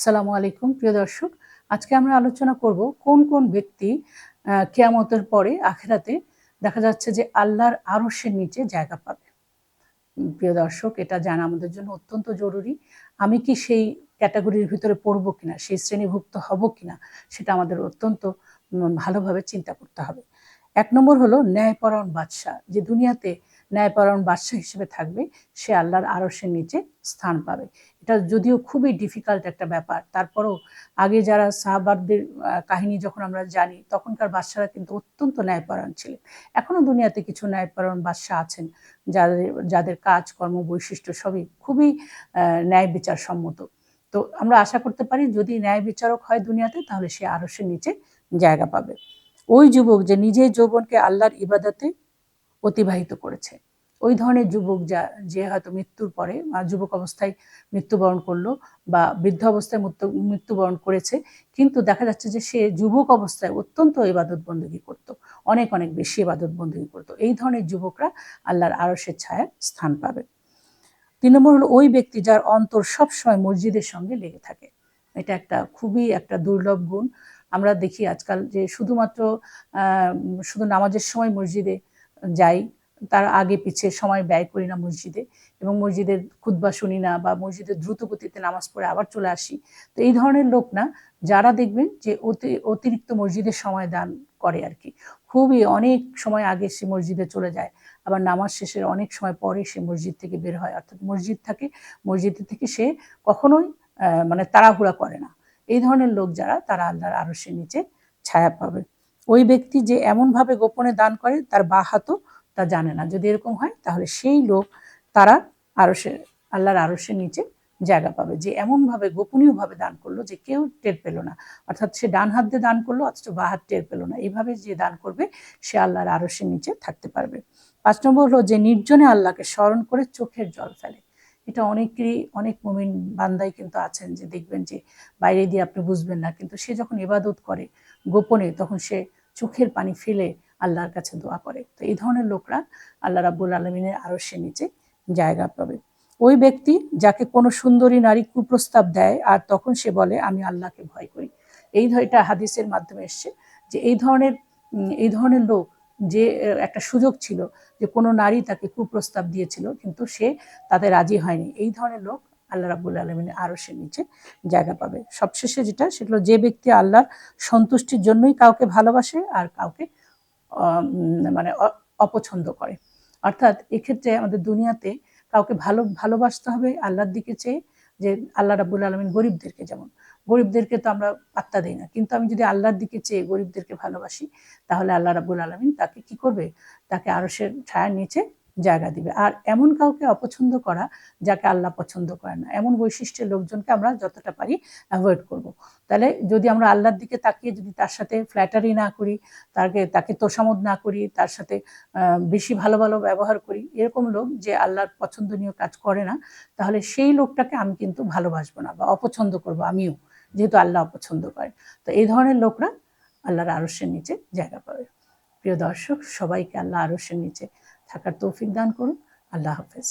আসসালামু আলাইকুম, প্রিয় দর্শক। আজকে আমরা আলোচনা করব কোন কোন ব্যক্তি কেয়ামতের পরে আখেরাতে দেখা যাচ্ছে যে আল্লাহর আরশের নিচে জায়গা পাবে। প্রিয় দর্শক, এটা জানা আমাদের জন্য অত্যন্ত জরুরি। আমি কি সেই ক্যাটাগরির ভিতরে পড়ব কিনা, সেই শ্রেণীভুক্ত হব কিনা, সেটা আমাদের অত্যন্ত ভালোভাবে চিন্তা করতে হবে। এক নম্বর হলো ন্যায়পরায়ণ বাদশাহ, যে দুনিয়াতে ন্যায়পরায়ণ বাদশাহ হিসেবে থাকবে, সে আল্লাহর আরশের নিচে স্থান পাবে। এটা যদিও খুবই ডিফিকাল্ট একটা ব্যাপার। তারপরেও আগে যারা সাহাবারদের কাহিনী যখন আমরা জানি, তখনকার বাদশারা কিন্তু অত্যন্ত ন্যায়পরায়ণ ছিলেন এখনও দুনিয়াতে কিছু ন্যায়পরায়ণ বাদশাহ আছেন, যাদের যাদের কাজ, কর্ম, বৈশিষ্ট্য সবই খুবই ন্যায় বিচার সম্মত। তো আমরা আশা করতে পারি যদি ন্যায় বিচারক হয় দুনিয়াতে, তাহলে সে আরশের নিচে জায়গা পাবে। ওই যুবক যে নিজের যৌবনকে আল্লাহর ইবাদতে অতিবাহিত করেছে। ওই ধরনের যুবক যা, যে হয়তো মৃত্যুর পরে যুবক অবস্থায় মৃত্যুবরণ করল, বা বৃদ্ধ অবস্থায় মৃত্যু, মৃত্যুবরণ করেছে, কিন্তু দেখা যাচ্ছে যে সে যুবক অবস্থায় অত্যন্ত ইবাদত বন্দী করত। অনেক অনেক বেশি ইবাদত বন্দী করতো। এই ধরনের যুবকরা আল্লাহর আরশের ছায়ায় স্থান পাবে। তিন নম্বর হলো ওই ব্যক্তি যার অন্তর সবসময় মসজিদের সঙ্গে লেগে থাকে। এটা একটা খুবই একটা দুর্লভ গুণ। আমরা দেখি আজকাল যে শুধুমাত্র শুধু নামাজের সময় মসজিদে যাই, তার আগে পিছিয়ে সময় ব্যয় করি না মসজিদে এবং মসজিদের খুদ্া শুনি না বা মসজিদের দ্রুত গতিতে নামাজ পড়ে আবার চলে আসি। তো এই ধরনের লোক না, যারা দেখবেন যে অতি, অতিরিক্ত মসজিদের সময় দান করে আর কি খুবই অনেক সময় আগে সে মসজিদে চলে যায়, আবার নামাজ শেষের অনেক সময় পরে সে মসজিদ থেকে বের হয়। অর্থাৎ মসজিদ থাকে, মসজিদ থেকে সে কখনোই মানে তাড়াহুড়া করে না। এই ধরনের লোক যারা, তারা আল্লাহর আরশের নিচে ছায়া পাবে। ওই ব্যক্তি যে এমনভাবে গোপনে দান করে, তার বা হাতও তা জানে না। যদি এরকম হয়, তাহলে সেই লোক, তারা আরশের, আল্লাহর আরশের নিচে জায়গা পাবে। যে এমনভাবে গোপনীয়ভাবে দান করল যে কেউ টের পেল না। অর্থাৎ সে ডান হাত দিয়ে দান করল, অথচ বা হাত টের পেল না। এইভাবে যে দান করবে, সে আল্লাহর আরশের নিচে থাকতে পারবে। পাঁচ নম্বর হলো যে নির্জনে আল্লাহকে স্মরণ করে চোখের জল ফেলে। এটা অনেকেরই, অনেক মুমিন বান্দাই কিন্তু আছেন যে দেখবেন যে বাইরে দিয়ে আপনি বুঝবেন না। কিন্তু সে যখন ইবাদত করে গোপনে, তখন সে চোখের পানি ফেলে আল্লাহর কাছে দোয়া করে। তো এই ধরনের লোকরা আল্লাহ রাব্বুল আলমিনের আরশের নিচে জায়গা পাবে। ওই ব্যক্তি যাকে কোনো সুন্দরী নারী কুপ্রস্তাব দেয় আর তখন সে বলে, আমি আল্লাহকে ভয় করি। এই এটা হাদিসের মাধ্যমে এসছে যে এই ধরনের এই ধরনের লোক যে একটা সুযোগ ছিল যে কোনো নারী তাকে কুপ্রস্তাব দিয়েছিল, কিন্তু সে তাতে রাজি হয়নি। এই ধরনের লোক আল্লাহ রাবুল আলমিনের আরশের নিচে জায়গা পাবে। সবশেষে যেটা সেগুলো যে ব্যক্তি আল্লাহর সন্তুষ্টির জন্যই কাউকে ভালোবাসে আর কাউকে মানে অপছন্দ করে। অর্থাৎ এক্ষেত্রে আমাদের দুনিয়াতে কাউকে ভালো, ভালোবাসতে হবে আল্লাহর দিকে চেয়ে, যে আল্লাহ রাবুল আলমিন গরিবদেরকে যেমন, গরিবদেরকে তো আমরা পাত্তা দিই না। কিন্তু আমি যদি আল্লাহর দিকে চেয়ে গরিবদেরকে ভালোবাসি, তাহলে আল্লাহ রাবুল আলমিন তাকে কি করবে? তাকে আরশের ছায়ার নিচে জায়গা দিবে। আর এমন কাউকে অপছন্দ করা যাকে আল্লাহ পছন্দ করে না। এমন বৈশিষ্ট্যের লোকজনকে আমরা যতটা পারি অ্যাভয়েড করব। তাহলে যদি আমরা আল্লাহর দিকে তাকিয়ে যদি তার সাথে ফ্ল্যাটারি না করি, তাকে তাকে তোষামদ না করি, তার সাথে বেশি ভালো ভালো ব্যবহার করি, এরকম লোক যে আল্লাহর পছন্দনীয় কাজ করে না, তাহলে সেই লোকটাকে আমি কিন্তু ভালোবাসবো না বা অপছন্দ করব আমিও, যেহেতু আল্লাহ অপছন্দ করে তো এই ধরনের লোকরা আল্লাহর আরশের নিচে জায়গা পাবে। প্রিয় দর্শক, সবাইকে আল্লাহ আরশের নিচে থাকার তৌফিক দান করুন। আল্লাহ হাফেজ।